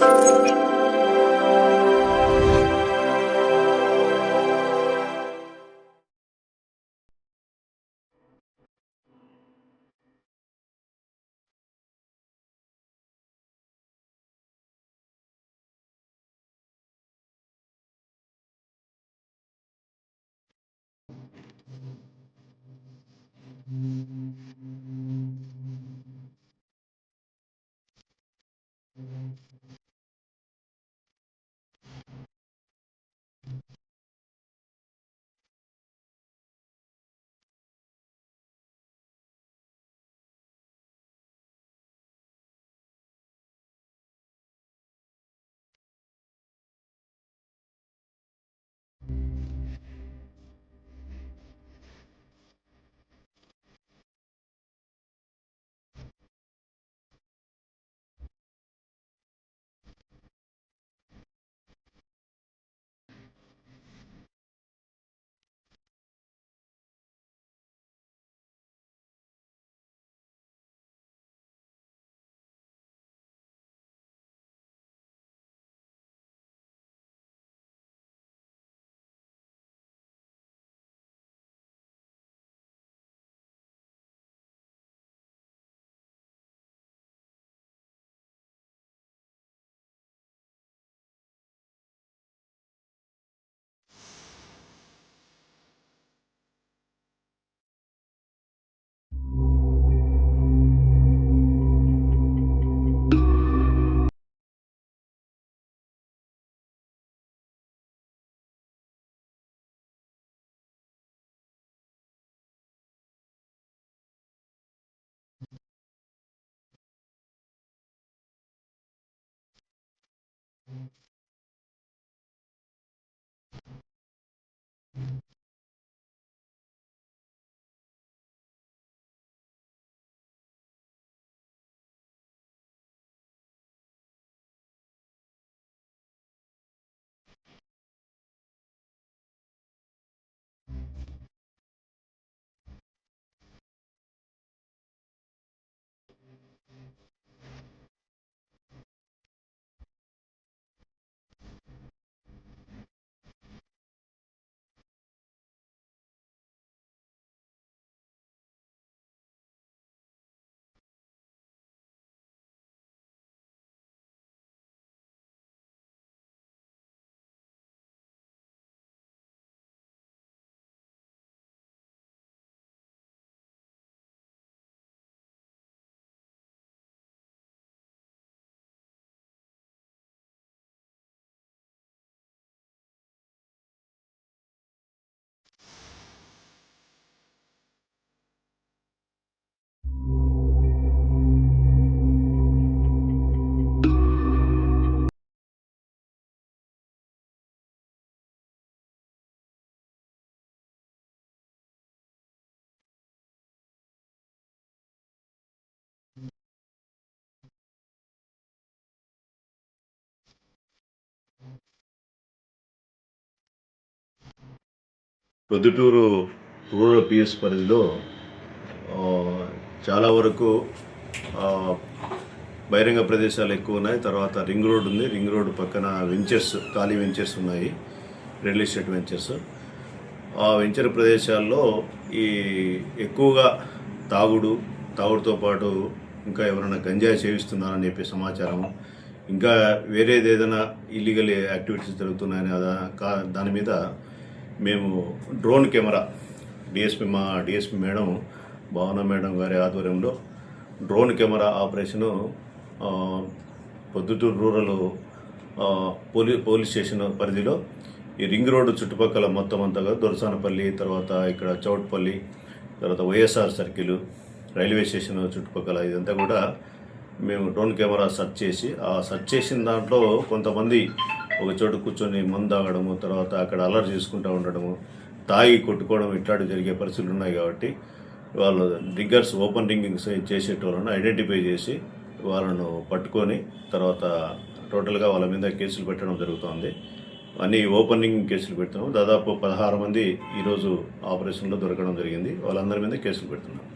Música Mm-hmm. Proddatur rural PS పరిధిలో చాలా వరకు బహిరంగ ప్రదేశాలు ఎక్కువ ఉన్నాయి. తర్వాత రింగ్ రోడ్ ఉంది. రింగ్ రోడ్ పక్కన వెంచర్స్ ఖాళీ వెంచర్స్ ఉన్నాయి. Real estate ventures. ఆ వెంచర్ ప్రదేశాల్లో ఈ ఎక్కువగా తాగుడు తాగుడుతో పాటు ఇంకా ఎవరైనా గంజాయి సేవిస్తున్నారని చెప్పి సమాచారం ఇంకా వేరేది ఏదైనా ఇల్లీగల్ యాక్టివిటీస్ జరుగుతున్నాయని కా- దాని మీద మేము డ్రోన్ కెమెరా డిఎస్పి మా డిఎస్పి మేడం భావన మేడం గారి ఆధ్వర్యంలో drone camera operation Proddatur rural పోలీ పోలీస్ స్టేషన్ పరిధిలో ఈ రింగ్ రోడ్డు చుట్టుపక్కల మొత్తం అంతగా దొరసానపల్లి తర్వాత ఇక్కడ చౌట్పల్లి తర్వాత వైఎస్ఆర్ సర్కిల్ రైల్వే స్టేషన్ చుట్టుపక్కల ఇదంతా కూడా మేము డ్రోన్ కెమెరా సెర్చ్ చేసి ఆ సెర్చ్ చేసిన దాంట్లో కొంతమంది ఒక చోట కూర్చొని మందు తాగడము తర్వాత అక్కడ అల్లరి చేసుకుంటూ ఉండడము తాగి కొట్టుకోవడం ఇట్లాంటివి జరిగే పరిస్థితులు ఉన్నాయి కాబట్టి వాళ్ళు డిగ్గర్స్ ఓపెన్ రింగింగ్స్ చేసేటోళ్ళను ఐడెంటిఫై చేసి వాళ్ళను పట్టుకొని తర్వాత టోటల్గా వాళ్ళ మీద కేసులు పెట్టడం జరుగుతోంది. అన్ని ఓపెనింగ్ కేసులు పెడుతున్నాం దాదాపు పదహారు మంది ఈరోజు ఆపరేషన్లో దొరకడం జరిగింది. వాళ్ళందరి మీద కేసులు పెడుతున్నాం.